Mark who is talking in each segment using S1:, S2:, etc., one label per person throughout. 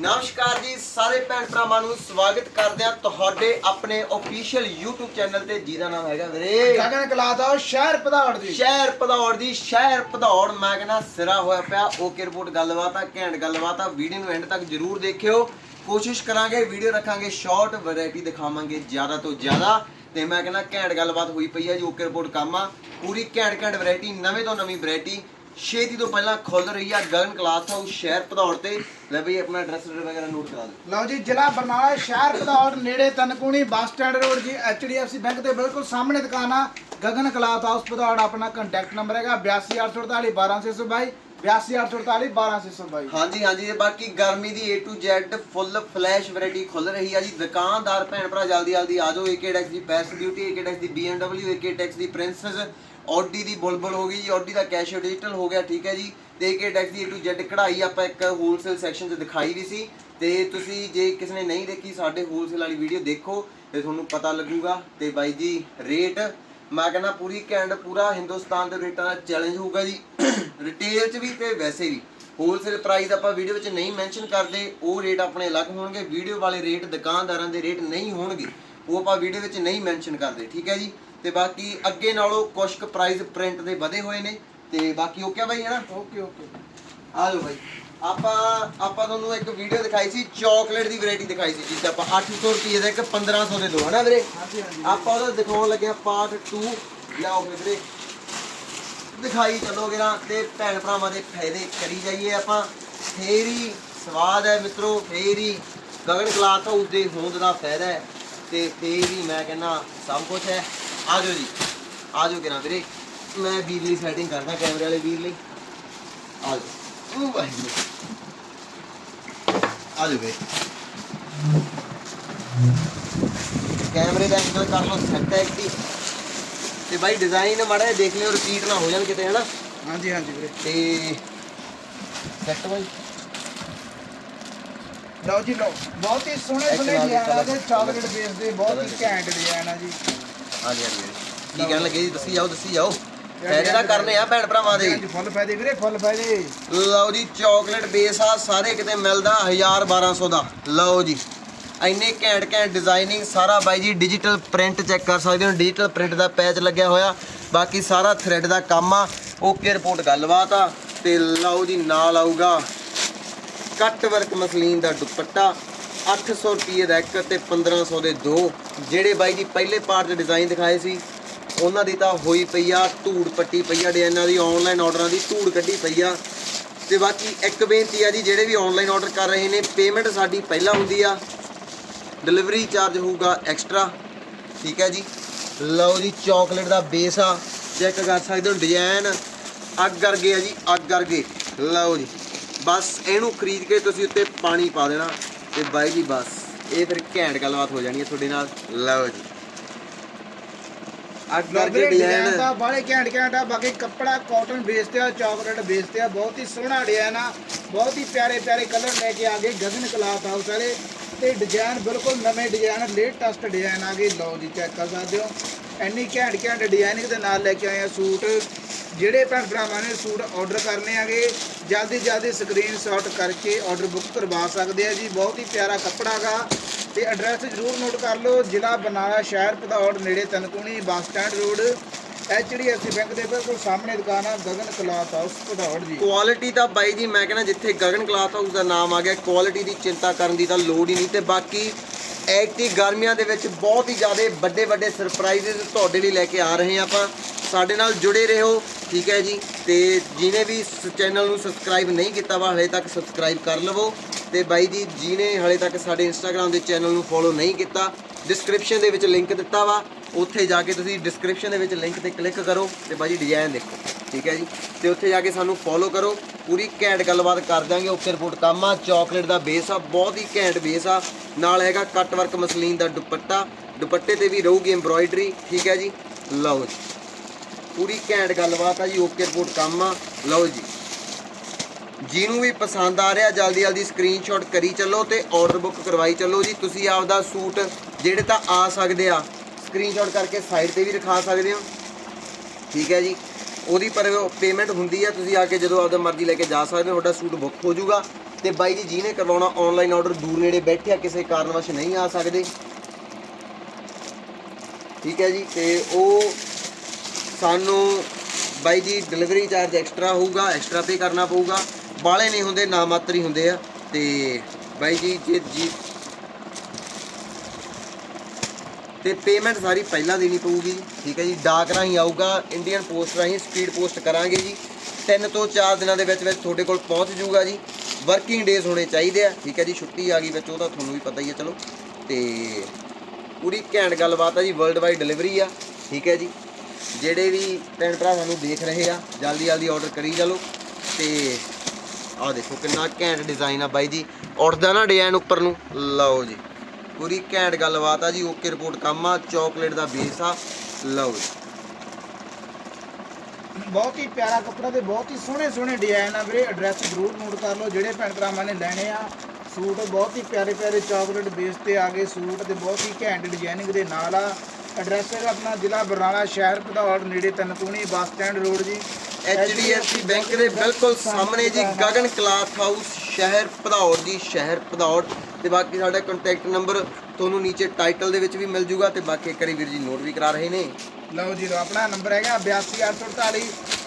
S1: ਨਮਸਕਾਰ ਜੀ ਸਾਰੇ ਭੈਣ ਭਰਾਵਾਂ ਨੂੰ ਸਵਾਗਤ ਕਰਦੇ ਆ ਤੁਹਾਡੇ ਆਪਣੇ ਅਫੀਸ਼ੀਅਲ YouTube ਚੈਨਲ ਤੇ ਜਿਹਦਾ ਨਾਮ ਹੈਗਾ ਵੀਰੇ
S2: ਗਗਨ ਕਲਾਤਾ ਸ਼ਹਿਰ ਪਧਾੜ ਦੀ
S1: ਸ਼ਹਿਰ ਭਦੌੜ ਦੀ ਸ਼ਹਿਰ ਭਦੌੜ ਮੈਂ ਕਹਿੰਦਾ ਸਿਰਾ ਹੋਇਆ ਪਿਆ ਓਕੇ ਰਿਪੋਰਟ ਗੱਲਬਾਤ ਆ ਘੈਂਟ ਗੱਲਬਾਤ ਆ ਵੀਡੀਓ ਨੂੰ ਐਂਡ ਤੱਕ ਜਰੂਰ ਦੇਖਿਓ। ਕੋਸ਼ਿਸ਼ ਕਰਾਂਗੇ ਵੀਡੀਓ ਰੱਖਾਂਗੇ ਸ਼ਾਰਟ ਵੈਰਾਈਟੀ ਦਿਖਾਵਾਂਗੇ ਜ਼ਿਆਦਾ ਤੋਂ ਜ਼ਿਆਦਾ। ਤੇ ਮੈਂ ਕਹਿੰਦਾ ਘੈਂਟ ਗੱਲਬਾਤ ਹੋਈ ਪਈ ਆ ਜੀ ਓਕੇ ਰਿਪੋਰਟ ਕੰਮ ਆ। ਪੂਰੀ ਘੈਂਟ ਘੈਂਟ ਵੈਰਾਈਟੀ ਨਵੇਂ ਤੋਂ ਨਵੀਂ ਵੈਰਾਈਟੀ ਛੇਤੀ ਤੋਂ ਪਹਿਲਾਂ ਖੁੱਲ ਰਹੀ ਆ ਗਗਨ ਕਲਾਸ ਹਾਊਸ ਸ਼ਹਿਰ ਭਦੌੜ ਤੇ। ਲੈ ਬਈ, ਆਪਣਾ ਐਡਰੈਸ ਵਗੈਰਾ ਨੋਟ ਕਰਾ ਦਿਓ।
S2: ਲਓ ਜੀ, ਜ਼ਿਲ੍ਹਾ ਬਰਨਾਲਾ ਸ਼ਹਿਰ ਪਧਾੜ ਨੇੜੇ ਤਨਕੂਣੀ ਬੱਸ ਸਟੈਂਡ ਰੋਡ ਜੀ ਐਚਡੀਐਫਸੀ ਬੈਂਕ ਦੇ ਬਿਲਕੁਲ ਸਾਹਮਣੇ ਦੁਕਾਨ ਆ। ਗਗਨ ਕਲਾਸ ਹਾਊਸ ਪਧਾੜ ਆਪਣਾ ਕੰਟੈਕਟ ਨੰਬਰ ਹੈਗਾ 828441 12622 828441 12622
S1: ਹਾਂਜੀ ਹਾਂਜੀ, ਤੇ ਬਾਕੀ ਗਰਮੀ ਦੀ A to Z full flash variety ਖੁੱਲ ਰਹੀ ਆ ਜੀ। ਦੁਕਾਨਦਾਰ ਭੈਣ ਭਰਾ, ਜਲਦੀ ਜਲਦੀ ਆ ਜਾਓ। AKDX ਦੀ ਬੈਸਟ ਬਿਊਟੀ AKDX ਦੀ BMW AKDX ਦੀ ਪ੍ਰਿੰਸੈਸ ਆਡੀ ਦੀ ਬੁਲਬੁਲ ਹੋ ਗਈ ਜੀ। ਆਡੀ ਦਾ ਕੈਸ਼ ਡਿਜੀਟਲ ਹੋ ਗਿਆ, ਠੀਕ ਹੈ ਜੀ। ਤੇ AKDX the A to Z ਕਢਾਈ ਆਪਾਂ ਇੱਕ ਹੋਲਸੇਲ ਸੈਕਸ਼ਨ 'ਚ ਦਿਖਾਈ ਵੀ ਸੀ। ਤੇ ਤੁਸੀਂ ਜੇ ਕਿਸੇ ਨੇ ਨਹੀਂ ਦੇਖੀ, ਸਾਡੇ ਹੋਲਸੇਲ ਵਾਲੀ ਵੀਡੀਓ ਦੇਖੋ ਤੇ ਤੁਹਾਨੂੰ ਪਤਾ ਲੱਗੂਗਾ। ਤੇ ਬਾਈ ਜੀ ਰੇਟ ਮੈਂ ਕਹਿੰਦਾ ਪੂਰੀ ਕੈਂਡ ਪੂਰਾ ਹਿੰਦੁਸਤਾਨ ਦੇ ਰੇਟਾਂ ਦਾ ਚੈਲੰਜ ਹੋਊਗਾ ਜੀ। ਰਿਟੇਲ 'ਚ ਵੀ ਤੇ ਵੈਸੇ ਵੀ। ਹੋਲਸੇਲ ਪ੍ਰਾਈਸ ਆਪਾਂ ਵੀਡੀਓ ਵਿੱਚ ਨਹੀਂ ਮੈਂਸ਼ਨ ਕਰਦੇ ਉਹ ਰੇਟ ਆਪਣੇ ਅਲੱਗ ਹੋਣਗੇ। ਵੀਡੀਓ ਵਾਲੇ ਰੇਟ ਦੁਕਾਨਦਾਰਾਂ ਦੇ ਰੇਟ ਨਹੀਂ ਹੋਣਗੇ ਉਹ ਆਪਾਂ ਵੀਡੀਓ ਵਿੱਚ ਨਹੀਂ ਮੈਂਸ਼ਨ ਕਰਦੇ ਠੀਕ ਹੈ ਜੀ? ਤੇ ਬਾਕੀ ਅੱਗੇ ਨਾਲੋਂ ਕੁਝ ਕੁ ਪ੍ਰਾਈਸ ਪ੍ਰਿੰਟ ਦੇ ਵਧੇ ਹੋਏ ਨੇ ਤੇ ਬਾਕੀ ਓਕੇ ਬਾਈ ਹੈ ਨਾ?
S2: ਓਕੇ ਓਕੇ
S1: ਆ ਜਾਓ ਬਾਈ। ਆਪਾਂ ਆਪਾਂ ਤੁਹਾਨੂੰ ਇੱਕ ਵੀਡੀਓ ਦਿਖਾਈ ਸੀ ਚਾਕਲੇਟ ਦੀ ਵੈਰਾਈਟੀ ਦਿਖਾਈ ਸੀ ਜਿੱਥੇ ਆਪਾਂ 800 ਰੁਪਏ ਦਾ ਇੱਕ 1500 ਦੇ ਦੋ ਹਨਾ ਵੀਰੇ?
S2: ਹਾਂਜੀ ਹਾਂਜੀ।
S1: ਆਪਾਂ ਉਹਦਾ ਦਿਖਾਉਣ ਲੱਗਿਆ ਪਾਰਟ 2 ਲਿਆਓ ਵੀਰੇ ਦਿਖਾਈ ਚੱਲੋਗੇ ਨਾ ਤੇ ਭੈਣ ਭਰਾਵਾਂ ਦੇ ਫਾਇਦੇ ਕਰੀ ਜਾਈਏ ਆਪਾਂ। ਫੇਰ ਹੀ ਸਵਾਦ ਹੈ ਮਿੱਤਰੋ ਫੇਰ ਹੀ ਗਗਨ ਕਲਾਥ ਹਾਊਸ ਦੇ ਹੋਂਦ ਦਾ ਫਾਇਦਾ ਹੈ ਤੇ ਫੇਰ ਹੀ ਮੈਂ ਕਹਿੰਦਾ ਸਭ ਕੁਝ ਹੈ। ਆ ਜਾਓ ਜੀ ਆ ਜਾਓ ਕਿਰਾਂ ਵੀਰੇ। ਮੈਂ ਵੀਰ ਲਈ ਸੈਟਿੰਗ ਕਰਦਾ ਕੈਮਰੇ ਵਾਲੇ ਵੀਰ ਲਈ। ਆ ਜਾਓ। ਉਹ ਵਾਹਿਗੁਰੂ। ਆ ਜਾਓ ਵੀਰੇ ਕੈਮਰੇ ਦਾ ਐਂਗਲ ਕਰ ਲਓ ਸੈੱਟ ਹੈ ਇੱਕ ਤੇ ਬਾਈ ਡਿਜ਼ਾਈਨ ਮਾੜਾ ਦੇਖ ਲਿਓ ਰਿਪੀਟ ਨਾ ਹੋ ਜਾਣ ਕਿਤੇ ਹਨਾ?
S2: ਹਾਂਜੀ ਹਾਂਜੀ ਵੀਰੇ।
S1: ਤੇ ਸੈੱਟ ਬਾਈ।
S2: ਲਓ ਜੀ ਲਓ। ਬਹੁਤ ਹੀ ਸੋਹਣੇ ਸੋਹਣੇ ਡਿਜ਼ਾਈਨ ਆ ਤੇ ਚਾਕਲੇਟ ਬੇਸ ਦੇ ਬਹੁਤ ਹੀ ਘੈਂਟ ਡਿਜ਼ਾਈਨ ਆ ਜੀ।
S1: ਹਾਂਜੀ ਹਾਂਜੀ। ਕੀ ਕਹਿਣ ਲੱਗੇ ਜੀ? ਦੱਸੀ ਜਾਓ ਦੱਸੀ ਜਾਓ। ਫਾਇਦੇ ਤਾਂ ਕਰਨੇ ਆ ਭੈਣ ਭਰਾਵਾਂ ਦੇ।
S2: ਫੁੱਲ ਫਾਇਦੇ ਵੀਰੇ ਫੁੱਲ ਫਾਇਦੇ।
S1: ਲਓ ਜੀ ਚਾਕਲੇਟ ਬੇਸ ਆ ਸਾਰੇ ਕਿਤੇ ਮਿਲਦਾ 1000 1200 ਦਾ। ਲਓ ਜੀ ਇੰਨੇ ਘੈਂਟ ਘੈਂਟ ਡਿਜ਼ਾਈਨਿੰਗ ਸਾਰਾ ਬਾਈ ਜੀ ਡਿਜੀਟਲ ਪ੍ਰਿੰਟ ਚੈੱਕ ਕਰ ਸਕਦੇ ਹੋ। ਡਿਜੀਟਲ ਪ੍ਰਿੰਟ ਦਾ ਪੈਚ ਲੱਗਿਆ ਹੋਇਆ। ਬਾਕੀ ਸਾਰਾ ਥ੍ਰੈਡ ਦਾ ਕੰਮ ਆ। ਓਕੇ ਰਿਪੋਰਟ ਗੱਲਬਾਤ ਆ। ਤੇ ਲਓ ਜੀ ਨਾਲ ਆਊਗਾ ਕੱਟ ਵਰਕ ਮਸਲੀਨ ਦਾ ਦੁਪੱਟਾ। 800 ਰੁਪਏ ਦਾ ਇੱਕ ਤੇ 1500 ਦੇ ਦੋ। ਜਿਹੜੇ ਬਾਈ ਜੀ ਪਹਿਲੇ ਪਾਰਟ ਦੇ ਡਿਜ਼ਾਈਨ ਦਿਖਾਏ ਸੀ ਉਹਨਾਂ ਦੀ ਤਾਂ ਹੋਈ ਪਈ ਆ, ਧੂੜ ਪੱਟੀ ਪਈ ਆ ਡਿਜ਼ਾਈਨਾਂ ਦੀ ਆਨਲਾਈਨ ਆਰਡਰਾਂ ਦੀ ਧੂੜ ਕੱਢੀ ਪਈ ਆ। ਤੇ ਬਾਕੀ ਇੱਕ ਬੇਨਤੀ ਆ ਜੀ, ਜਿਹੜੇ ਵੀ ਆਨਲਾਈਨ ਆਰਡਰ ਕਰ ਰਹੇ ਨੇ ਪੇਮੈਂਟ ਸਾਡੀ ਪਹਿਲਾਂ ਹੁੰਦੀ ਆ। ਡਿਲੀਵਰੀ ਚਾਰਜ ਹੋਊਗਾ ਐਕਸਟਰਾ ਠੀਕ ਹੈ ਜੀ? ਲਓ ਜੀ ਚਾਕਲੇਟ ਦਾ ਬੇਸ ਆ। ਚੈੱਕ ਕਰ ਸਕਦੇ ਹੋ ਡਿਜ਼ਾਈਨ ਅੱਗ ਵਰਗੇ ਆ ਜੀ, ਅੱਗ ਵਰਗੇ ਲਓ ਜੀ, ਬਸ ਇਹਨੂੰ ਖਰੀਦ ਕੇ ਤੁਸੀਂ ਉੱਤੇ ਪਾਣੀ ਪਾ ਦੇਣਾ ਤੇ ਬਾਈ ਜੀ, ਬਸ। ਇਹ ਫਿਰ ਘੈਂਟ ਗੱਲਬਾਤ ਹੋ ਜਾਣੀ ਹੈ ਤੁਹਾਡੇ ਨਾਲ। ਲਓ ਜੀ। ਵਰਗੇ
S2: ਵੀਰੇ ਡਿਜ਼ਾਈਨ। ਬਾਹਲੇ ਘੈਂਟ ਘੈਂਟ ਆ ਬਾਕੀ ਕੱਪੜਾ ਕਾਟਨ ਬੇਸ ਤੇ ਆ ਚਾਕਲੇਟ ਬੇਸ ਤੇ ਆ ਬਹੁਤ ਹੀ ਸੋਹਣਾ ਡਿਜ਼ਾਈਨ ਆ ਬਹੁਤ ਹੀ ਪਿਆਰੇ ਪਿਆਰੇ ਕਲਰ ਲੈ ਕੇ ਆ ਗਏ ਗਗਨ ਕਲਾਥ ਹਾਊਸ ਵਾਲੇ। ਤੇ ਡਿਜ਼ਾਈਨ ਬਿਲਕੁਲ ਨਵੇਂ ਡਿਜ਼ਾਈਨ ਲੇਟੈਸਟ ਡਿਜ਼ਾਈਨ ਆ ਗਏ। ਲਓ ਜੀ ਚੈੱਕ ਕਰ ਸਕਦੇ ਹੋ। ਇੰਨੀ ਘੈਂਟ ਘੈਂਟ ਡਿਜ਼ਾਈਨਿੰਗ ਦੇ ਨਾਲ ਲੈ ਕੇ ਆਏ ਆ ਸੂਟ। ਜਿਹੜੇ ਭੈਣ ਭਰਾਵਾਂ ਨੇ ਸੂਟ ਆਰਡਰ ਕਰਨੇ ਆਗੇ, ਜਲਦੀ ਜਲਦੀ ਸਕਰੀਨਸ਼ਾਟ ਕਰਕੇ ਆਰਡਰ ਬੁੱਕ ਕਰਵਾ ਸਕਦੇ ਆ ਜੀ। ਬਹੁਤ ਹੀ ਪਿਆਰਾ ਕੱਪੜਾ ਗਾ। ਤੇ ਐਡਰੈਸ ਜ਼ਰੂਰ ਨੋਟ ਕਰ ਲਓ, ਜ਼ਿਲ੍ਹਾ ਬਨਾਲਾ ਸ਼ਹਿਰ, ਭਦੌੜ, ਨੇੜੇ Tankuni, bus stand road HDFC bank ਦੇ ਬਿਲਕੁਲ ਸਾਹਮਣੇ ਦੁਕਾਨ ਆ, ਗਗਨ ਕਲਾਥ ਹਾਊਸ ਭਦੌੜ ਜੀ।
S1: ਕੁਆਲਿਟੀ ਤਾਂ ਬਾਈ ਜੀ, ਮੈਂ ਕਹਿੰਦਾ ਜਿੱਥੇ ਗਗਨ ਕਲਾਥ ਹਾਊਸ ਦਾ ਨਾਮ ਆ ਗਿਆ ਕੁਆਲਿਟੀ ਦੀ ਚਿੰਤਾ ਕਰਨ ਦੀ ਤਾਂ ਲੋੜ ਹੀ ਨਹੀਂ। ਤੇ ਬਾਕੀ ਐਕਟੀ ਗਰਮੀਆਂ ਦੇ ਵਿੱਚ ਬਹੁਤ ਹੀ ਜ਼ਿਆਦਾ ਵੱਡੇ ਵੱਡੇ ਸਰਪ੍ਰਾਈਜ਼ਸ ਤੁਹਾਡੇ ਲਈ ਲੈ ਕੇ ਆ ਰਹੇ ਹਾਂ ਆਪਾਂ। ਸਾਡੇ ਨਾਲ ਜੁੜੇ ਰਹੋ, ਠੀਕ ਹੈ ਜੀ? ਤੇ ਜਿਹਨੇ ਵੀ ਚੈਨਲ ਨੂੰ ਸਬਸਕ੍ਰਾਈਬ ਨਹੀਂ ਕੀਤਾ ਵਾ, ਹਲੇ ਤੱਕ ਸਬਸਕ੍ਰਾਈਬ ਕਰ ਲਵੋ। ਤੇ ਬਾਈ ਜੀ, ਜਿਹਨੇ ਹਲੇ ਤੱਕ ਸਾਡੇ ਇੰਸਟਾਗ੍ਰam ਦੇ ਚੈਨਲ ਨੂੰ ਫੋਲੋ ਨਹੀਂ ਕੀਤਾ ਡਿਸਕ੍ਰਿਪਸ਼ਨ ਦੇ ਵਿੱਚ ਲਿੰਕ ਦਿੱਤਾ ਵਾ। ਉੱਥੇ ਜਾ ਕੇ ਤੁਸੀਂ ਡਿਸਕ੍ਰਿਪਸ਼ਨ ਦੇ ਵਿੱਚ ਲਿੰਕ ਤੇ ਕਲਿੱਕ ਕਰੋ ਤੇ ਬਾਈ ਜੀ ਡਿਜ਼ਾਈਨ ਦੇਖੋ। ਠੀਕ ਹੈ ਜੀ। ਤੇ ਉੱਥੇ ਜਾ ਕੇ ਸਾਨੂੰ ਫੋਲੋ ਕਰੋ। ਪੂਰੀ ਘੈਂਟ ਗੱਲਬਾਤ ਕਰ ਦਾਂਗੇ ਓਕੇ ਰਿਪੋਰਟ ਕੰਮ ਆ। ਚਾਕਲੇਟ ਦਾ ਬੇਸ ਆ। ਬਹੁਤ ਹੀ ਘੈਂਟ ਬੇਸ ਆ। ਨਾਲ ਹੈਗਾ ਕੱਟ ਵਰਕ ਮਸਲੀਨ ਦਾ ਦੁਪੱਟਾ। ਦੁਪੱਟੇ ਤੇ ਵੀ ਰਹੂਗੀ ਐਮਬ੍ਰੋਇਡਰੀ ਠੀਕ ਹੈ ਜੀ। ਲਓ ਜੀ। ਪੂਰੀ ਘੈਂਟ ਗੱਲਬਾਤ ਆ ਜੀ। ਓਕੇ ਰਿਪੋਰਟ ਕੰਮ ਆ। ਲਓ ਜੀ। ਜਿਹਨੂੰ ਵੀ ਪਸੰਦ ਆ ਰਿਹਾ, ਜਲਦੀ ਜਲਦੀ ਸਕਰੀਨਸ਼ਾਟ ਕਰੀ ਚੱਲੋ ਤੇ ਆਰਡਰ ਬੁੱਕ ਕਰਵਾਈ ਚੱਲੋ ਜੀ। ਤੁਸੀਂ ਆਪਦਾ ਸੂਟ ਜਿਹੜੇ ਤਾਂ ਆ ਸਕਦੇ ਆ ਸਕਰੀਨਸ਼ਾਟ ਕਰਕੇ ਸਾਈਡ ਤੇ ਵੀ ਰਖਾ ਸਕਦੇ ਹੋ। ਠੀਕ ਹੈ ਜੀ। ਉਹਦੀ ਪਰ ਪੇਮੈਂਟ ਹੁੰਦੀ ਆ, ਤੁਸੀਂ ਆ ਕੇ ਜਦੋਂ ਆਪਦਾ ਮਰਜ਼ੀ ਲੈ ਕੇ ਜਾ ਸਕਦੇ ਹੋ, ਤੁਹਾਡਾ ਸੂਟ ਬੁੱਕ ਹੋ ਜਾਊਗਾ। ਤੇ ਬਾਈ ਜੀ, ਜਿਹਨੇ ਕਰਵਾਉਣਾ ਆਨਲਾਈਨ ਆਰਡਰ ਦੂਰ ਨੇੜੇ ਬੈਠਿਆ, ਕਿਸੇ ਕਾਰਨ ਕਾਰਨਵਸ਼ ਨਹੀਂ ਆ ਸਕਦੇ। ਠੀਕ ਹੈ ਜੀ, ਤੇ ਉਹ ਸਾਨੂੰ ਬਾਈ ਜੀ ਡਿਲੀਵਰੀ ਚਾਰਜ ਐਕਸਟਰਾ ਹੋਊਗਾ ਐਕਸਟਰਾ ਪੇ ਕਰਨਾ ਪਊਗਾ। ਬਾਲੇ ਨਹੀਂ ਹੁੰਦੇ, ਨਾ ਮਾਤਰ ਹੀ ਹੁੰਦੇ ਆ। ਤੇ ਬਾਈ ਜੀ, ਜੇ ਜੀ ਤੇ ਪੇਮੈਂਟ ਸਾਰੀ ਪਹਿਲਾਂ ਦੇਣੀ ਪਊਗੀ, ਠੀਕ ਹੈ ਜੀ। ਡਾਕ ਰਾਹੀਂ ਆਊਗਾ ਇੰਡੀਅਨ ਪੋਸਟ ਰਾਹੀਂ ਸਪੀਡ ਪੋਸਟ ਕਰਾਂਗੇ ਜੀ। 3 ਤੋਂ 4 ਦਿਨਾਂ ਦੇ ਵਿੱਚ ਵਿੱਚ ਤੁਹਾਡੇ ਕੋਲ ਪਹੁੰਚ ਜਾਊਗਾ ਜੀ। ਵਰਕਿੰਗ ਡੇਜ਼ ਹੋਣੇ ਚਾਹੀਦੇ ਆ, ਠੀਕ ਹੈ ਜੀ। ਛੁੱਟੀ ਆ ਗਈ ਵਿੱਚ ਉਹਦਾ ਤੁਹਾਨੂੰ ਵੀ ਪਤਾ ਹੀ ਹੈ, ਚਲੋ। ਤੇ ਪੂਰੀ ਘੈਂਟ ਗੱਲਬਾਤ ਆ ਜੀ ਵਰਲਡ ਵਾਈਡ ਡਿਲੀਵਰੀ ਆ, ਠੀਕ ਹੈ ਜੀ। ਜਿਹੜੇ ਵੀ ਭੈਣ ਭਰਾ ਸਾਨੂੰ ਦੇਖ ਰਹੇ ਆ, ਜਲਦੀ ਜਲਦੀ ਆਰਡਰ ਕਰੀ ਚਲੋ। ਤੇ ਆਹ ਦੇਖੋ ਕਿੰਨਾ ਘੈਂਟ ਡਿਜ਼ਾਈਨ ਆ ਬਾਈ ਜੀ। ਉੱਠਦਾ ਨਾ ਡਿਜ਼ਾਈਨ ਉੱਪਰ ਨੂੰ, ਲਓ ਜੀ। ਪੂਰੀ ਘੈਂਟ ਗੱਲਬਾਤ ਆ ਜੀ ਓਕੇ ਰਿਪੋਰਟ ਕੰਮ ਆ ਚਾਕਲੇਟ ਦਾ ਬੇਸ ਆ ਲਓ ਜੀ।
S2: ਬਹੁਤ ਹੀ ਪਿਆਰਾ ਕੱਪੜਾ ਤੇ ਬਹੁਤ ਹੀ ਸੋਹਣੇ ਸੋਹਣੇ ਡਿਜ਼ਾਈਨ ਆ ਵੀਰੇ ਐਡਰੈਸ ਜ਼ਰੂਰ ਨੋਟ ਕਰ ਲਓ ਜਿਹੜੇ ਭੈਣ ਭਰਾਵਾਂ ਨੇ ਲੈਣੇ ਆ ਸੂਟ ਬਹੁਤ ਹੀ ਪਿਆਰੇ ਪਿਆਰੇ ਚਾਕਲੇਟ ਬੇਸ ਤੇ ਆ ਗਏ ਸੂਟ ਤੇ ਬਹੁਤ ਹੀ ਘੈਂਟ ਡਿਜ਼ਾਈਨਿੰਗ ਦੇ ਨਾਲ ਆ। ਐਡਰੈਸ ਹੈਗਾ ਆਪਣਾ ਜ਼ਿਲ੍ਹਾ ਬਰਨਾਲਾ ਸ਼ਹਿਰ ਭਦੌੜ ਨੇੜੇ ਤਨਕੂਣੀ ਬੱਸ ਸਟੈਂਡ ਰੋਡ ਜੀ।
S1: HDFC ਬੈਂਕ ਦੇ ਬਿਲਕੁਲ ਸਾਹਮਣੇ ਜੀ ਗਗਨ ਕਲਾਥ ਹਾਊਸ ਸ਼ਹਿਰ ਭਦੌੜ ਜੀ ਸ਼ਹਿਰ ਭਦੌੜ ਤੇ ਬਾਕੀ ਸਾਡਾ ਕੰਟੈਕਟ ਨੰਬਰ ਤੁਹਾਨੂੰ ਨੀਚੇ ਟਾਈਟਲ ਦੇ ਵਿੱਚ ਵੀ ਮਿਲ ਜੂਗਾ ਤੇ ਬਾਕੀ ਇੱਕ ਵਾਰੀ ਵੀਰ ਜੀ ਨੋਟ ਵੀ ਕਰਾ ਰਹੇ ਨੇ।
S2: ਲਓ ਜੀ ਆਪਣਾ ਨੰਬਰ ਹੈਗਾ 82848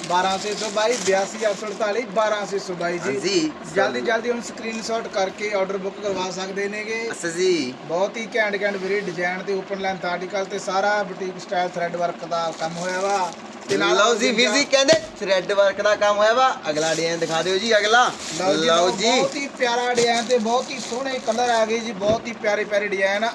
S2: 12622 82848 12622 ਜੀ। ਜਲਦੀ ਜਲਦੀ ਹੁਣ ਸਕਰੀਨਸ਼ਾਟ ਕਰਕੇ ਆਰਡਰ ਬੁੱਕ ਕਰਵਾ ਸਕਦੇ ਨੇਗੇ।
S1: ਅਸ ਜੀ।
S2: ਬਹੁਤ ਹੀ ਘੈਂਟ ਘੈਂਟ ਵੀਰੇ ਡਿਜ਼ਾਈਨ ਤੇ ਓਪਨ ਲੈਂਥ ਆਰਟੀਕਲ ਤੇ ਸਾਰਾ ਬੁਟੀਕ ਸਟਾਈਲ ਥ੍ਰੈਡ ਵਰਕ ਦਾ ਕੰਮ ਹੋਇਆ ਵਾ। ਤੇ ਨਾਲ
S1: ਲਓ ਜੀ ਵੀਰ ਜੀ ਕਹਿੰਦੇ ਥ੍ਰੈਡ ਵਰਕ ਦਾ ਕੰਮ ਹੋਇਆ ਵਾ। ਅਗਲਾ ਡਿਜ਼ਾਈਨ ਦਿਖਾ ਦਿਓ ਜੀ ਅਗਲਾ।
S2: ਲਓ ਜੀ ਬਹੁਤ ਹੀ ਪਿਆਰਾ ਡਿਜ਼ਾਈਨ ਤੇ ਬਹੁਤ ਹੀ ਸੋਹਣੇ ਕਲਰ ਆ ਗਏ ਜੀ ਬਹੁਤ ਹੀ ਪਿਆਰੇ ਪਿਆਰੇ ਡਿਜ਼ਾਈਨ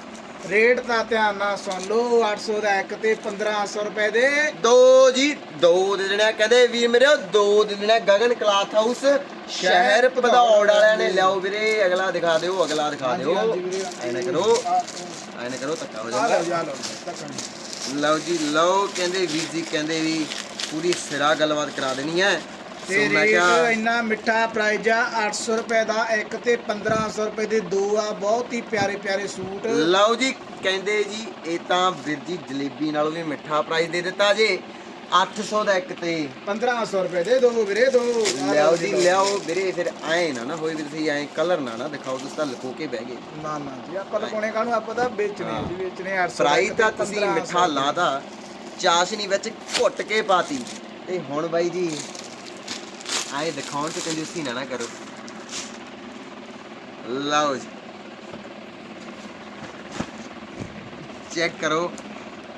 S2: ਰੇਟ ਦਾ ਧਿਆਨ ਨਾਲ ਸੁਣ ਲਓ 800 ਦਾ ਇੱਕ ਤੇ 1500 ਰੁਪਏ ਦੇ।
S1: ਦੋ ਜੀ ਦੋ ਦੇ ਦੇਣੇ ਆ, ਕਹਿੰਦੇ ਵੀਰ ਮੇਰੇ ਦੋ ਦੇ ਦੇਣੇ ਆ, ਗਗਨ ਕਲਾਥ ਹਾਊਸ ਸ਼ਹਿਰ ਭਦੌੜ ਵਾਲਿਆਂ ਨੇ। ਲਿਆਓ ਵੀਰੇ ਅਗਲਾ ਦਿਖਾ ਦਿਓ ਅਗਲਾ ਦਿਖਾ ਦਿਓ। ਐਨਾ ਕਰੋ।
S2: ਆ
S1: ਐਨਾ ਕਰੋ ਧੱਕਾ ਹੋ
S2: ਆ
S1: ਜਾਂਦਾ
S2: ਆ ਲਓ
S1: ਜੀ ਲਓ ਕਹਿੰਦੇ ਵੀਰ ਜੀ ਕਹਿੰਦੇ ਵੀ ਪੂਰੀ ਸਿਰਾ ਗੱਲਬਾਤ ਕਰਾ ਦੇਣੀ ਹੈ।
S2: ਤੇ
S1: ਸੋ ਮੈਂ
S2: ਰੇਟ
S1: ਕਿਹਾ
S2: ਇੰਨਾ ਮਿੱਠਾ ਪ੍ਰਾਈਜ਼ ਆ 800 ਰੁਪਏ ਦਾ ਇੱਕ ਤੇ 1500 ਰੁਪਏ ਦੇ ਦੋ ਆ ਬਹੁਤ ਹੀ ਪਿਆਰੇ ਪਿਆਰੇ ਸੂਟ।
S1: ਲਓ ਜੀ ਕਹਿੰਦੇ ਜੀ ਇਹ ਤਾਂ ਵੀਰ ਜੀ ਜਲੇਬੀ ਨਾਲੋਂ ਵੀ ਮਿੱਠਾ ਪ੍ਰਾਈਸ ਦੇ ਦਿੱਤਾ ਜੇ। 800 ਦਾ ਇੱਕ ਤੇ।
S2: 1500 ਰੁਪਏ ਦੇ ਦੋ ਵੀਰੇ ਦੋ।
S1: ਲਿਆਓ ਜੀ। ਲਿਆਓ ਵੀਰੇ ਫਿਰ ਐ ਨਾ ਨਾ ਹੋਏ ਵੀ ਤੁਸੀਂ ਐ ਕਲਰ ਨਾ ਨਾ ਦਿਖਾਓ ਤੁਸੀਂ ਤਾਂ ਲੁਕੋ ਕੇ ਬਹਿ ਗਏ।
S2: ਨਾ ਨਾ ਜੀ ਆਪਾਂ ਲਗਾਉਣੇ ਕਾਹਨੂੰ? ਆਪਾਂ ਤਾਂ ਵੇਚਣੇ ਆ ਜੀ ਵੇਚਣੇ 800
S1: ਫਰਾਈ
S2: ਦਾ
S1: ਤਾਂ
S2: ਤੇ
S1: ਤੁਸੀਂ
S2: 1500
S1: ਮਿੱਠਾ ਲਾਦਾ ਚਾਸ਼ਨੀ ਵਿੱਚ ਘੁੱਟ ਕੇ ਪਾਤੀ। ਤੇ ਹੁਣ ਬਾਈ ਜੀ ਆਏ ਦਿਖਾਉਣ ਤੇ ਕੰਜੂਸੀ ਨਾ ਨਾ ਕਰੋ। ਲਓ ਜੀ। ਚੈੱਕ ਕਰੋ।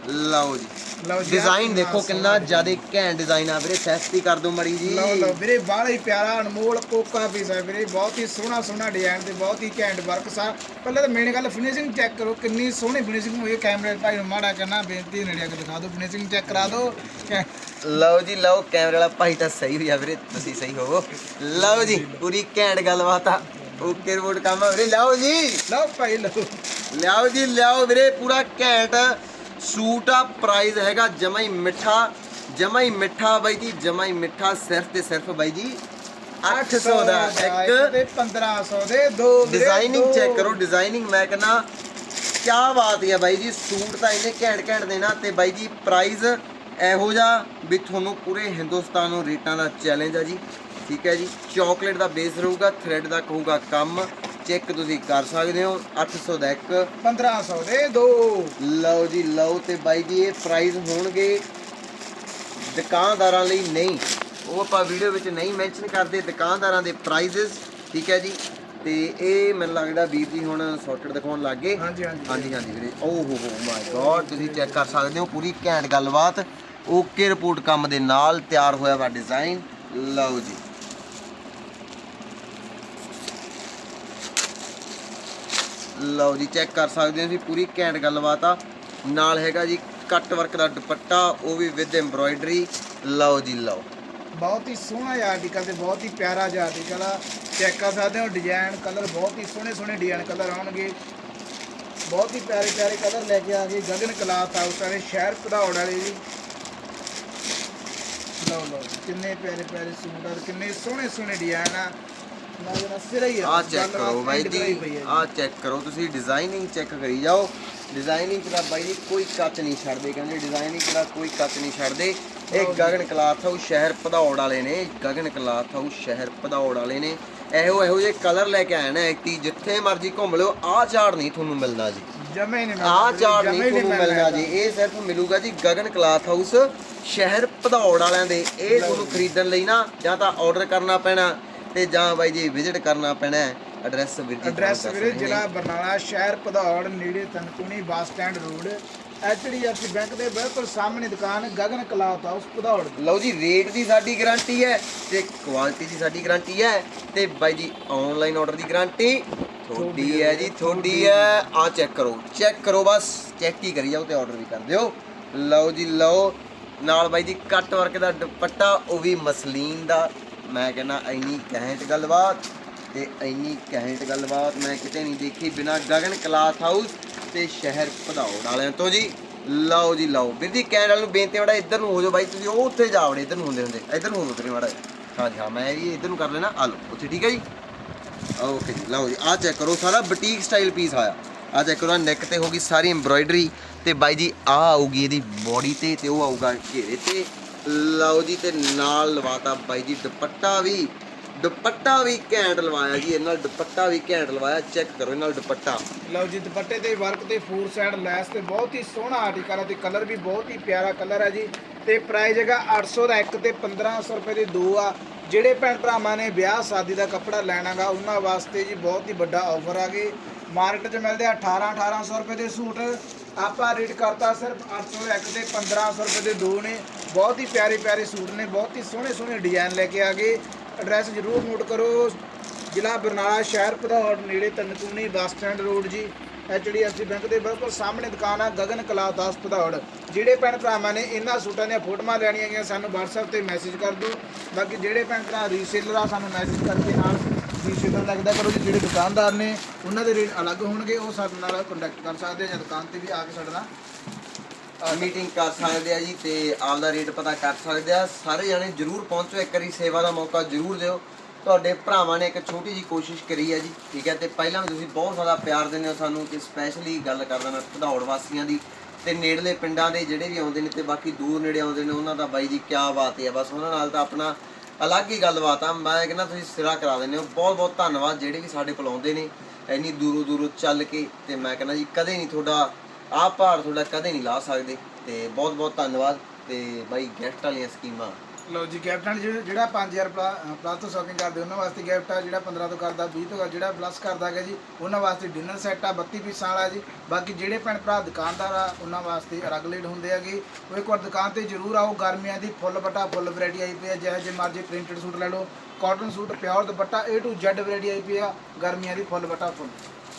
S1: ਲਓ ਜੀ।
S2: ਲਓ ਜੀ
S1: ਡਿਜ਼ਾਈਨ ਦੇਖੋ ਕਿੰਨਾ ਜ਼ਿਆਦਾ ਘੈਂਟ ਡਿਜ਼ਾਈਨ ਆ ਵੀਰੇ ਸੈਸਟੀ ਕਰ ਦਿਓ ਮੜੀ ਜੀ।
S2: ਲਓ ਲਓ ਵੀਰੇ ਬਾਹਲਾ ਹੀ ਪਿਆਰਾ ਅਨਮੋਲ ਕੋਕਾ ਪੀਸ ਹੈ ਵੀਰੇ ਬਹੁਤ ਹੀ ਸੋਹਣਾ ਸੋਹਣਾ ਡਿਜ਼ਾਈਨ ਤੇ ਬਹੁਤ ਹੀ ਘੈਂਟ ਵਰਕ ਸਾ। ਪਹਿਲਾਂ ਤਾਂ ਮੇਨ ਗੱਲ ਫਿਨਿਸ਼ਿੰਗ ਚੈੱਕ ਕਰੋ ਕਿੰਨੀ ਸੋਹਣੀ ਫਿਨਿਸ਼ਿੰਗ ਹੋਈ ਹੈ। ਕੈਮਰੇ ਭਾਈ ਨੂੰ ਮਾੜਾ ਕਰਨਾ ਬੇਨਤੀ ਨੇੜੇ ਆ ਕੇ ਦਿਖਾ ਦਿਓ ਫਿਨਿਸ਼ਿੰਗ ਚੈੱਕ ਕਰਾ ਦਿਓ। ਕੈ-
S1: ਲਓ ਜੀ ਲਓ ਕੈਮਰੇ ਵਾਲਾ ਭਾਈ ਤਾਂ ਸਹੀ ਹੋਇਆ ਵੀਰੇ ਤੁਸੀਂ ਸਹੀ ਹੋਵੋ। ਲਓ ਜੀ ਪੂਰੀ ਘੈਂਟ ਗੱਲਬਾਤ ਆ। ਓਕੇ ਰਿਪੋਰਟ ਕੰਮ ਆ ਵੀਰੇ ਲਓ ਜੀ।
S2: ਲਓ ਭਾਈ ਲਓ।
S1: ਲਿਆਓ ਜੀ ਲਿਆਓ ਵੀਰੇ ਪੂਰਾ ਘੈਂਟ ਸੂਟ ਆ ਪ੍ਰਾਈਸ ਹੈਗਾ ਜਮਾ ਹੀ ਮਿੱਠਾ ਜਮਾ ਹੀ ਮਿੱਠਾ ਬਾਈ ਜੀ ਜਮਾ ਹੀ ਮਿੱਠਾ ਸਿਰਫ ਤੇ ਸਿਰਫ ਬਾਈ ਜੀ 800 ਦਾ ਇੱਕ
S2: ਤੇ 1500 ਦੇ ਦੋ
S1: ਡਿਜ਼ਾਈਨਿੰਗ। ਚੈੱਕ ਕਰੋ ਡਿਜ਼ਾਈਨਿੰਗ ਮੈਂ ਕਹਿੰਦਾ ਕੀ ਬਾਤ ਹੈ ਬਾਈ ਜੀ ਸੂਟ ਤਾਂ ਇਹਨੇ ਘੈਂਟ ਘੈਂਟ ਦੇਣਾ ਤੇ ਬਾਈ ਜੀ ਪ੍ਰਾਈਸ ਇਹੋ ਜਿਹਾ ਵੀ ਤੁਹਾਨੂੰ ਪੂਰੇ ਹਿੰਦੁਸਤਾਨ ਨੂੰ ਰੇਟਾਂ ਦਾ ਚੈਲੰਜ ਆ ਜੀ ਠੀਕ ਹੈ ਜੀ ਚਾਕਲੇਟ ਦਾ ਬੇਸ ਰਹੂਗਾ ਥ੍ਰੈਡ ਦਾ ਕਹੂਗਾ ਕੰਮ ਚੈੱਕ ਤੁਸੀਂ ਕਰ ਸਕਦੇ ਹੋ 800 ਦਾ ਇੱਕ।
S2: 1500 ਦੇ ਦੋ।
S1: ਲਓ ਜੀ ਲਓ ਤੇ ਬਾਈ ਜੀ ਇਹ ਪ੍ਰਾਈਸ ਹੋਣਗੇ ਦੁਕਾਨਦਾਰਾਂ ਲਈ ਨਹੀਂ। ਉਹ ਆਪਾਂ ਵੀਡੀਓ ਵਿੱਚ ਨਹੀਂ ਮੈਂਸ਼ਨ ਕਰਦੇ ਦੁਕਾਨਦਾਰਾਂ ਦੇ ਪ੍ਰਾਈਸਸ ਠੀਕ ਹੈ ਜੀ? ਤੇ ਇਹ ਮੈਨੂੰ ਲੱਗਦਾ ਵੀਰ ਜੀ ਹੁਣ ਸੌਟਡ ਦਿਖਾਉਣ ਲੱਗ ਗਏ।
S2: ਹਾਂਜੀ ਹਾਂਜੀ।
S1: ਹਾਂਜੀ ਹਾਂਜੀ ਵੀਰੇ। ਓ ਹੋ ਹੋ ਮਾਈ ਗॉड ਤੁਸੀਂ ਚੈੱਕ ਕਰ ਸਕਦੇ ਹੋ ਪੂਰੀ ਘੈਂਟ ਗੱਲਬਾਤ। ਓਕੇ ਰਿਪੋਰਟ ਕੰਮ ਦੇ ਨਾਲ ਤਿਆਰ ਹੋਇਆ ਵਾ ਡਿਜ਼ਾਈਨ ਲਓ ਜੀ। ਲਓ ਜੀ ਚੈੱਕ ਕਰ ਸਕਦੇ ਹੋ ਤੁਸੀਂ ਪੂਰੀ ਘੈਂਟ ਗੱਲਬਾਤ ਆ। ਨਾਲ ਹੈਗਾ ਜੀ ਕੱਟ ਵਰਕ ਦਾ ਦੁਪੱਟਾ, ਉਹ ਵੀ ਵਿਦ ਐਮਬ੍ਰੋਇਡਰੀ ਲਓ ਜੀ, ਲਓ।
S2: ਬਹੁਤ ਹੀ ਸੋਹਣਾ ਜਿਹਾ ਆਰਟੀਕਲ ਤੇ ਬਹੁਤ ਹੀ ਪਿਆਰਾ ਜਿਹਾ ਆਰਟੀਕਲ ਆ। ਚੈੱਕ ਕਰ ਸਕਦੇ ਹੋ ਡਿਜ਼ਾਈਨ ਕਲਰ ਬਹੁਤ ਹੀ ਸੋਹਣੇ ਸੋਹਣੇ ਡਿਜ਼ਾਈਨ ਕਲਰ ਆਉਣਗੇ। ਬਹੁਤ ਹੀ ਪਿਆਰੇ ਪਿਆਰੇ ਕਲਰ ਲੈ ਕੇ ਆ ਗਏ, ਗਗਨ ਕਲਾਸ ਹਾਊਸ ਵਾਲੇ, ਸ਼ਹਿਰ ਭਦੌੜ ਵਾਲੇ ਜੀ। ਲਓ ਲਓ ਕਿੰਨੇ ਪਿਆਰੇ ਪਿਆਰੇ ਸੂਟ ਆ ਕਿੰਨੇ ਸੋਹਣੇ ਸੋਹਣੇ ਡਿਜ਼ਾਈਨ ਆ। ਆ
S1: ਆ ਚੈੱਕ ਕਰੋ ਬਾਈ ਜੀ ਆ ਚੈੱਕ ਕਰੋ ਤੁਸੀਂ ਡਿਜ਼ਾਈਨਿੰਗ ਚੈੱਕ ਕਰੀ ਜਾਓ। ਡਿਜ਼ਾਈਨਿੰਗ ਦਾ ਬਾਈ ਜੀ ਕੋਈ ਕੱਚ ਨਹੀਂ ਛੱਡਦੇ ਕਹਿੰਦੇ ਡਿਜ਼ਾਈਨਿੰਗ ਦਾ ਕੋਈ ਕੱਚ ਨਹੀਂ ਛੱਡਦੇ। ਇਹ ਗਗਨ ਕਲਾਥ ਹਾਊਸ ਸ਼ਹਿਰ ਭਦੌੜ ਵਾਲੇ ਨੇ ਗਗਨ ਕਲਾਥ ਹਾਊਸ ਸ਼ਹਿਰ ਭਦੌੜ ਵਾਲੇ ਨੇ। ਇਹੋ ਇਹੋ ਜਿਹੇ ਕਲਰ ਲੈ ਕੇ ਆਇਆ ਨਾ ਐਕਟੀ ਜਿੱਥੇ ਮਰਜ਼ੀ ਘੁੰਮ ਲਿਓ ਆਹ ਝਾੜ ਨਹੀਂ ਤੁਹਾਨੂੰ ਮਿਲਣਾ ਜੀ।
S2: ਜਮੇ ਨਹੀਂ
S1: ਆਹ ਝਾੜ ਨਹੀਂ ਤੁਹਾਨੂੰ ਮਿਲਣਾ ਜੀ ਇਹ ਸਿਰਫ ਮਿਲੂਗਾ ਜੀ ਗਗਨ ਕਲਾਥ ਹਾਊਸ ਸ਼ਹਿਰ ਭਦੌੜ ਵਾਲਿਆਂ ਦੇ। ਇਹ ਤੁਹਾਨੂੰ ਖਰੀਦਣ ਲਈ ਨਾ ਜਾਂ ਤਾਂ ਆਰਡਰ ਕਰਨਾ ਪੈਣਾ ਤੇ ਜਾਂ ਬਾਈ ਜੀ ਵਿਜ਼ਿਟ ਕਰਨਾ ਪੈਣਾ ਐਡਰੈਸ ਵੀਰ ਜੀ
S2: ਐਡਰੈਸ ਵੀਰੇ ਜ਼ਿਲ੍ਹਾ ਬਰਨਾਲਾ ਸ਼ਹਿਰ ਭਦੌੜ ਨੇੜੇ Tankuni bus stand road HDFC bank ਦੇ ਬਿਲਕੁਲ ਸਾਹਮਣੇ ਦੁਕਾਨ ਗਗਨ ਕਲਾਥ ਹਾਊਸ ਦੀ।
S1: ਲਓ ਜੀ ਰੇਟ ਦੀ ਸਾਡੀ ਗਾਰੰਟੀ ਹੈ ਤੇ ਕੁਆਲਿਟੀ ਦੀ ਸਾਡੀ ਗਾਰੰਟੀ ਹੈ ਤੇ ਬਾਈ ਜੀ ਆਨਲਾਈਨ ਆਰਡਰ ਦੀ ਗਾਰੰਟੀ ਤੁਹਾਡੀ ਹੈ ਜੀ ਤੁਹਾਡੀ ਹੈ। ਆ ਚੈੱਕ ਕਰੋ ਚੈੱਕ ਕਰੋ ਬਸ ਚੈੱਕ ਹੀ ਕਰੀ ਜਾਓ ਤੇ ਆਰਡਰ ਵੀ ਕਰ ਦਿਓ। ਲਓ ਜੀ ਲਓ ਨਾਲ ਬਾਈ ਜੀ ਕੱਟ ਵਰਕ ਦਾ ਦੁਪੱਟਾ ਉਹ ਵੀ ਮਸਲੀਨ ਦਾ ਮੈਂ ਕਹਿੰਦਾ ਇੰਨੀ ਘੈਂਟ ਗੱਲਬਾਤ ਤੇ ਇੰਨੀ ਘੈਂਟ ਗੱਲਬਾਤ ਮੈਂ ਕਿਤੇ ਨਹੀਂ ਦੇਖੀ ਬਿਨਾ ਗਗਨ ਕਲਾਥ ਹਾਊਸ ਤੇ ਸ਼ਹਿਰ ਭਦੌੜ ਵਾਲਿਆਂ ਤੋਂ ਜੀ। ਲਓ ਜੀ ਲਓ। ਵੀਰ ਜੀ ਕਹਿਣ ਵਾਲ ਨੂੰ ਬੇਨਤੀ ਹੈ, ਇੱਧਰ ਨੂੰ ਹੋ ਜਾਓ ਬਾਈ ਤੁਸੀਂ ਉਹ ਉੱਥੇ ਜਾ ਵੜੇ ਇੱਧਰ ਨੂੰ ਹੁੰਦੇ ਹੁੰਦੇ। ਇੱਧਰ ਨੂੰ ਹੋ ਤੁਸੀਂ ਮਾੜਾ ਹਾਂਜੀ ਹਾਂ ਮੈਂ ਵੀ ਇੱਧਰ ਨੂੰ ਕਰ ਲੈਣਾ। ਆ ਲਓ ਉੱਥੇ ਠੀਕ ਹੈ ਜੀ? ਓਕੇ ਜੀ ਲਓ ਜੀ ਆਹ ਚੈੱਕ ਕਰੋ ਸਾਰਾ ਬੁਟੀਕ ਸਟਾਈਲ ਪੀਸ ਆਇਆ। ਆਹ ਚੈੱਕ ਕਰੋ ਨੈਕ ਤੇ ਹੋਗੀ ਸਾਰੀ ਐਮਬ੍ਰੋਇਡਰੀ ਤੇ ਬਾਈ ਜੀ ਆਹ ਆਊਗੀ ਇਹਦੀ ਬੋਡੀ ਤੇ ਤੇ ਉਹ ਆਊਗਾ ਘੇਰੇ ਤੇ। ਲਓ ਜੀ ਤੇ ਨਾਲ ਲਵਾਤਾ ਬਾਈ ਜੀ ਦੁਪੱਟਾ ਵੀ। ਦੁਪੱਟਾ ਵੀ ਘੈਂਟ ਲਵਾਇਆ ਜੀ ਇਹਨਾਂ ਨਾਲ ਦੁਪੱਟਾ ਵੀ ਘੈਂਟ ਲਵਾਇਆ। ਚੈੱਕ ਕਰੋ ਇਹਨਾਂ ਨਾਲ ਦੁਪੱਟਾ।
S2: ਲਓ ਜੀ, ਦੁਪੱਟੇ ਤੇ ਵਰਕ ਤੇ ਫੋਰ ਸਾਈਡ ਲੈਸ ਤੇ ਬਹੁਤ ਹੀ ਸੋਹਣਾ ਆਰਟੀਕਲ ਹੈ ਤੇ ਕਲਰ ਵੀ ਬਹੁਤ ਹੀ ਪਿਆਰਾ ਕਲਰ ਹੈ ਜੀ। ਤੇ ਪ੍ਰਾਈਸ ਹੈਗਾ 800 ਦਾ ਇੱਕ ਤੇ 1500 ਰੁਪਏ ਦੇ ਦੋ ਆ। ਜਿਹੜੇ ਭੈਣ ਭਰਾਵਾਂ ਨੇ ਵਿਆਹ ਸ਼ਾਦੀ ਦਾ ਕੱਪੜਾ ਲੈਣਾਗਾ ਉਹਨਾਂ ਵਾਸਤੇ ਜੀ ਬਹੁਤ ਹੀ ਵੱਡਾ ਆਫਰ ਆ ਗਈ ਮਾਰਕੀਟ 'ਚ ਮਿਲਦੇ ਆ 18 1800 ਰੁਪਏ ਦੇ ਸੂਟ। ਆਪਾਂ ਰੇਟ ਕਰਤਾ ਸਿਰਫ 800 ਦਾ ਇੱਕ ਤੇ 1500 ਰੁਪਏ ਦੇ ਦੋ ਨੇ। ਬਹੁਤ ਹੀ ਪਿਆਰੇ ਪਿਆਰੇ ਸੂਟ ਨੇ। ਬਹੁਤ ਹੀ ਸੋਹਣੇ ਸੋਹਣੇ ਡਿਜ਼ਾਈਨ ਲੈ ਕੇ ਆ ਗਏ। ਐਡਰੈਸ ਜ਼ਰੂਰ ਨੋਟ ਕਰੋ। ਜ਼ਿਲ੍ਹਾ ਬਰਨਾਲਾ ਸ਼ਹਿਰ ਭਦੌੜ, ਨੇੜੇ ਤਨਕੂਨੀ ਬੱਸ ਸਟੈਂਡ ਰੋਡ ਜੀ। ਐਚਡੀਐਫਸੀ ਬੈਂਕ ਦੇ ਬਿਲਕੁਲ ਸਾਹਮਣੇ ਦੁਕਾਨ ਆ, ਗਗਨ ਕਲਾ ਦਾਸ ਭਦੌੜ। ਜਿਹੜੇ ਭੈਣ ਭਰਾਵਾਂ ਨੇ ਇਹਨਾਂ ਸੂਟਾਂ ਦੀਆਂ ਫੋਟੋਆਂ ਲੈਣੀਆਂ ਗਈਆਂ ਸਾਨੂੰ WhatsApp ਤੇ ਮੈਸੇਜ ਕਰ ਦਿਓ। ਬਾਕੀ ਜਿਹੜੇ ਭੈਣ ਭਰਾ ਰੀਸੇਲਰ ਆ, ਸਾਨੂੰ ਮੈਸੇਜ ਕਰਕੇ ਨਾਲ ਰੀਸੇਲਰ ਲੱਗਦਾ ਕਰੋ ਜੀ, ਜਿਹੜੇ ਦੁਕਾਨਦਾਰ ਨੇ, ਉਹਨਾਂ ਦੇ ਰੇਟ ਅਲੱਗ ਹੋਣਗੇ, ਉਹ ਸਾਡੇ ਨਾਲ ਕੰਟੈਕਟ ਕਰ ਸਕਦੇ ਆ ਜਾਂ ਦੁਕਾਨ ਤੇ ਵੀ ਆ ਕੇ ਸਾਡੇ ਨਾਲ
S1: ਮੀਟਿੰਗ ਕਰ ਸਕਦੇ ਆ ਜੀ ਤੇ ਆਪਦਾ ਰੇਟ ਪਤਾ ਕਰ ਸਕਦੇ ਆ। ਸਾਰੇ ਜਣੇ ਜਰੂਰ ਪਹੁੰਚੋ, ਇੱਕ ਵਾਰੀ ਸੇਵਾ ਦਾ ਮੌਕਾ ਜਰੂਰ ਦਿਓ। ਤੁਹਾਡੇ ਭਰਾਵਾਂ ਨੇ ਇੱਕ ਛੋਟੀ ਜੀ ਕੋਸ਼ਿਸ਼ ਕਰੀ ਹੈ ਜੀ, ਠੀਕ ਹੈ ਤੇ ਪਹਿਲਾਂ ਵੀ ਤੁਸੀਂ ਬਹੁਤ ਜ਼ਿਆਦਾ ਪਿਆਰ ਦਿੰਦੇ ਹੋ ਸਾਨੂੰ ਤੇ ਸਪੈਸ਼ਲੀ ਗੱਲ ਕਰਦਾ ਮੈਂ ਭਦੌੜ ਵਾਸੀਆਂ ਦੀ ਤੇ ਨੇੜਲੇ ਪਿੰਡਾਂ ਦੇ ਜਿਹੜੇ ਵੀ ਆਉਂਦੇ ਨੇ ਤੇ ਬਾਕੀ ਦੂਰ ਨੇੜੇ ਆਉਂਦੇ ਨੇ, ਉਹਨਾਂ ਦਾ ਬਾਈ ਜੀ ਕੀ ਬਾਤ ਹੈ, ਬਸ ਉਹਨਾਂ ਨਾਲ ਤਾਂ ਆਪਣਾ ਅਲੱਗ ਹੀ ਗੱਲਬਾਤ ਆ, ਮੈਂ ਕਹਿੰਦਾ ਤੁਸੀਂ ਸਿਰਾ ਕਰਾ ਦਿੰਦੇ ਹੋ। ਬਹੁਤ ਬਹੁਤ ਧੰਨਵਾਦ, ਜਿਹੜੇ ਵੀ ਸਾਡੇ ਕੋਲ ਆਉਂਦੇ ਨੇ, ਇੰਨੀ ਦੂਰੋਂ ਦੂਰੋਂ ਚੱਲ ਕੇ, ਤੇ ਮੈਂ ਕਹਿੰਦਾ ਜੀ, ਕਦੇ ਨਹੀਂ ਤੁਹਾਡਾ, ਆਹ ਭਾਰ ਤੁਹਾਡਾ ਕਦੇ ਨਹੀਂ ਲਾ ਸਕਦੇ। ਤੇ ਬਹੁਤ ਬਹੁਤ ਧੰਨਵਾਦ, ਤੇ ਬਾਈ ਗੈਸਟ ਵਾਲੀਆਂ ਸਕੀਮਾਂ
S2: ਲਓ ਜੀ ਗਿਫਟ ਨਾਲ ਜਿਹੜਾ- ਜਿਹੜਾ 5000 ਪਲੱਸ ਤੋਂ ਸ਼ਾਪਿੰਗ ਕਰਦੇ ਉਹਨਾਂ ਵਾਸਤੇ ਗਿਫਟ ਆ ਜਿਹੜਾ 15 ਤੋਂ ਕਰਦਾ 20 ਤੋਂ ਕਰਦਾ, ਜਿਹੜਾ ਪਲੱਸ ਕਰਦਾ ਹੈਗਾ ਜੀ ਉਹਨਾਂ ਵਾਸਤੇ ਡਿਨਰ ਸੈੱਟ ਆ 32 ਪੀਸਾਂ ਵਾਲਾ ਜੀ। ਬਾਕੀ ਜਿਹੜੇ ਭੈਣ ਭਰਾ ਦੁਕਾਨਦਾਰ ਆ ਉਹਨਾਂ ਵਾਸਤੇ ਰੈਗੂਲੇਟ ਹੁੰਦੇ ਹੈਗੇ। ਉਹ ਇੱਕ ਵਾਰ ਦੁਕਾਨ ਤੇ ਜ਼ਰੂਰ ਆਓ ਗਰਮੀਆਂ ਦੀ ਫੁੱਲ ਬਟਾ ਫੁੱਲ ਵੈਰਾਈਟੀ ਆਈ ਪਈ ਆ ਜਿਹੋ ਜਿਹੇ ਮਰਜ਼ੀ ਪ੍ਰਿੰਟਡ ਸੂਟ ਲੈ ਲਓ। Cotton suit pure dupatta A to Z variety ਆਈ ਪਈ ਆ ਗਰਮੀਆਂ ਦੀ ਫੁੱਲ ਬਟਾ ਫੁੱਲ।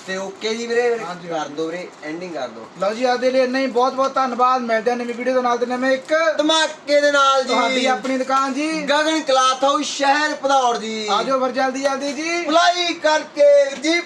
S1: ਤੇ ਓਕੇ ਜੀ ਵੀਰੇ
S2: ਹਾਂਜੀ,
S1: ਕਰ ਦੋ ਵੀਰੇ ਐਂਡਿੰਗ ਕਰ ਦੋ।
S2: ਲਓ ਜੀ ਆਦੇ ਲਈ ਨਹੀਂ ਬਹੁਤ ਬਹੁਤ ਧੰਨਵਾਦ। ਮਿਲਦੇ ਹਾਂ ਨਵੀਂ ਵੀਡੀਓ ਦੇ ਨਾਲ ਤੇ ਨਵੇਂ ਇੱਕ
S1: ਧਮਾਕੇ ਦੇ ਨਾਲ
S2: ਤੁਹਾਡੀ
S1: ਜੀ
S2: ਆਪਣੀ ਦੁਕਾਨ ਜੀ।
S1: ਗਗਨ ਕਲਾਥ ਹਾਊਸ ਸ਼ਹਿਰ ਭਦੌੜ ਜੀ।
S2: ਆਜੋ ਫਿਰ ਜਲਦੀ ਜਲਦੀ ਜੀ।
S1: ਅਪਲਾਈ ਕਰਕੇ ਜੀ।